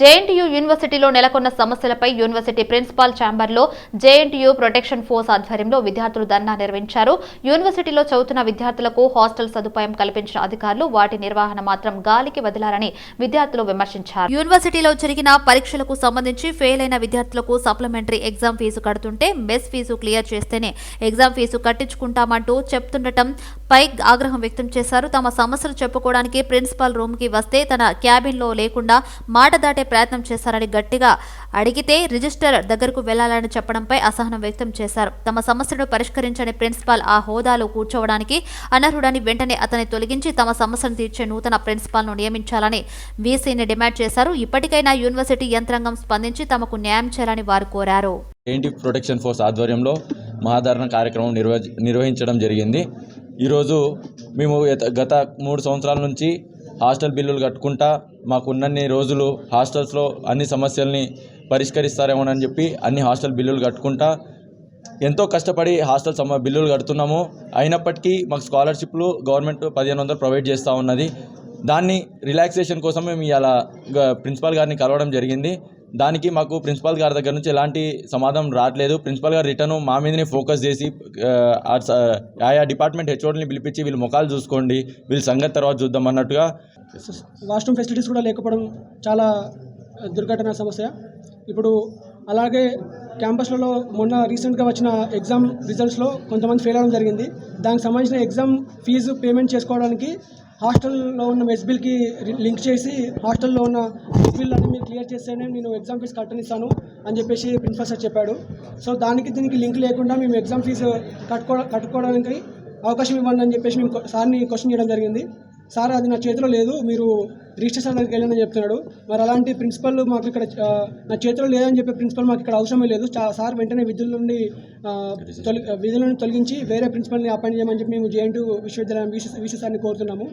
JNTU యూనివర్సిటీలో నెలకొన్న సమస్యలపై యూనివర్సిటీ ప్రిన్సిపాల్ ఛాంబర్లో జేఎన్టీయూ ప్రొటెక్షన్ ఫోర్స్ ఆధ్వర్యంలో విద్యార్థులు ధర్నా నిర్వహించారు. యూనివర్సిటీలో చదువుతున్న విద్యార్థులకు హాస్టల్ సదుపాయం కల్పించిన అధికారులు వాటి నిర్వహణ మాత్రం గాలికి వదిలారని విద్యార్థులు విమర్శించారు. యూనివర్సిటీలో జరిగిన పరీక్షలకు సంబంధించి ఫెయిల్ అయిన విద్యార్థులకు సప్లిమెంటరీ ఎగ్జామ్ ఫీజు కడుతుంటే మెస్ ఫీజు క్లియర్ చేస్తేనే ఎగ్జామ్ ఫీజు కట్టించుకుంటామంటూ చెప్తుండటం పై ఆగ్రహం వ్యక్తం చేశారు. తమ సమస్యలు చెప్పుకోవడానికి ప్రిన్సిపాల్ రూమ్కి వస్తే తన క్యాబిన్లో లేకుండా మాట దాటే ప్రయత్నం చేశారని గట్టిగా అడిగితే రిజిస్టర్ దగ్గరకు వెళ్ళాలని చెప్పడంపై అసహనం వ్యక్తం చేశారు. తమ సమస్యను పరిష్కరించని ప్రిన్సిపాల్ ఆ హోదాలో కూర్చోవడానికి అనర్హుడని వెంటనే అతన్ని తొలగించి తమ సమస్యను తీర్చే నూతన ప్రిన్సిపాల్ను నియమించాలని వీసీని డిమాండ్ చేశారు. ఇప్పటికైనా యూనివర్సిటీ యంత్రాంగం స్పందించి తమకు న్యాయం చేయాలని వారు కోరారు. ఏంటి ప్రొటెక్షన్ ఫోర్స్ ఆధ్వర్యంలో మహాధారణ కార్యక్రమం నిర్వ నిర్వహించడం జరిగింది. ఈరోజు మేము గత- గత మూడు సంవత్సరాల నుంచి హాస్టల్ బిల్లులు కట్టుకుంటా మాకున్నన్ని రోజులు హాస్టల్స్లో అన్ని సమస్యల్ని పరిష్కరిస్తారేమోనని చెప్పి అన్ని హాస్టల్ బిల్లులు కట్టుకుంటా ఎంతో కష్టపడి హాస్టల్ సమ బిల్లులు కడుతున్నాము. అయినప్పటికీ మాకు స్కాలర్షిప్లు గవర్నమెంట్ పదిహేను వందలు ప్రొవైడ్ చేస్తూ ఉన్నది. దాన్ని రిలాక్సేషన్ కోసం మేము ఇలా గ- ప్రిన్సిపాల్ గారిని కలవడం జరిగింది. దానికి మాకు ప్రిన్సిపాల్ గారి దగ్గర నుంచి ఎలాంటి సమాధానం రావట్లేదు. ప్రిన్సిపాల్ గారు రిటర్న్ మా మీదనే ఫోకస్ చేసి ఆయా డిపార్ట్మెంట్ హెచ్ఓడిని పిలిపించి వీళ్ళు ముఖాలు చూసుకోండి వీళ్ళ సంగతి తర్వాత చూద్దాం అన్నట్టుగా. వాష్రూమ్ ఫెసిలిటీస్ కూడా లేకపోవడం చాలా దుర్ఘటన సమస్య. ఇప్పుడు అలాగే క్యాంపస్లలో మొన్న రీసెంట్గా వచ్చిన ఎగ్జామ్ రిజల్ట్స్లో కొంతమంది ఫెయిల్ అవ్వడం జరిగింది. దానికి సంబంధించిన ఎగ్జామ్ ఫీజు పేమెంట్ చేసుకోవడానికి హాస్టల్లో ఉన్న మెస్ బిల్కి లింక్ చేసి హాస్టల్లో ఉన్న మెస్ బిల్ అన్ని మీరు క్లియర్ చేస్తేనే నేను ఎగ్జామ్ ఫీజు కట్టనిస్తాను అని చెప్పేసి ప్రిన్సిపల్ సార్ చెప్పాడు. సో దానికి దీనికి లింక్ లేకుండా మేము ఎగ్జామ్ ఫీజు కట్టుకో కట్టుకోవడానికి అవకాశం ఇవ్వండి అని చెప్పేసి మేము సార్ని క్వశ్చన్ చేయడం జరిగింది. సార్ అది నా చేతిలో లేదు మీరు రిజిస్ట్రేషన్ దగ్గరికి వెళ్ళని చెప్తున్నాడు. మరి అలాంటి ప్రిన్సిపల్ మాకు ఇక్కడ నా చేతిలో లేదని చెప్పే ప్రిన్సిపల్ మాకు ఇక్కడ అవసరమే లేదు. సార్ వెంటనే విధుల నుండి తొలి విధుల నుండి తొలగించి వేరే ప్రిన్సిపల్ని అపాయింట్ చేయమని చెప్పి మేము జేఎన్టీ విశ్వవిద్యాలయం విశ్వ విసి సార్ని కోరుతున్నాము.